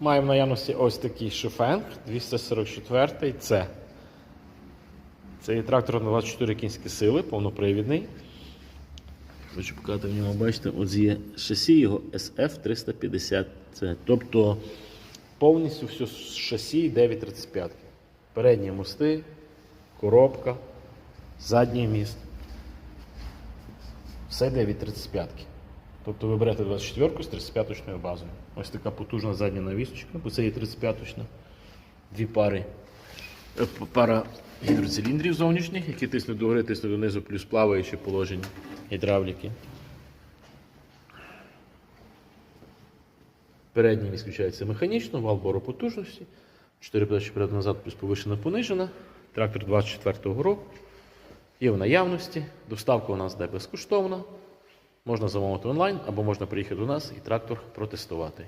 Маємо в наявності ось такий шифенг 244 c Це є трактор на 24 кінські сили, повнопривідний. Хочу показати в ньому, бачите, ось є шасі його SF350C. Тобто повністю все шасі 935. Передні мости, коробка, задній міст. Все 935. Тобто ви берете 24-ку з 35-точною базою. Ось така потужна задня навісочка, бо це є 35-точна. Дві пари. е, Пара гідроциліндрів зовнішніх, які тиснуть догори, тиснуть донизу, плюс плаваючі положення гідравліки. Передній відключається механічно, вал бору потужності. 4 передачі вперед назад плюс повишена понижена. Трактор 24-го року. Є в наявності. Доставка у нас йде безкоштовна. Можна замовити онлайн або можна приїхати до нас і трактор протестувати.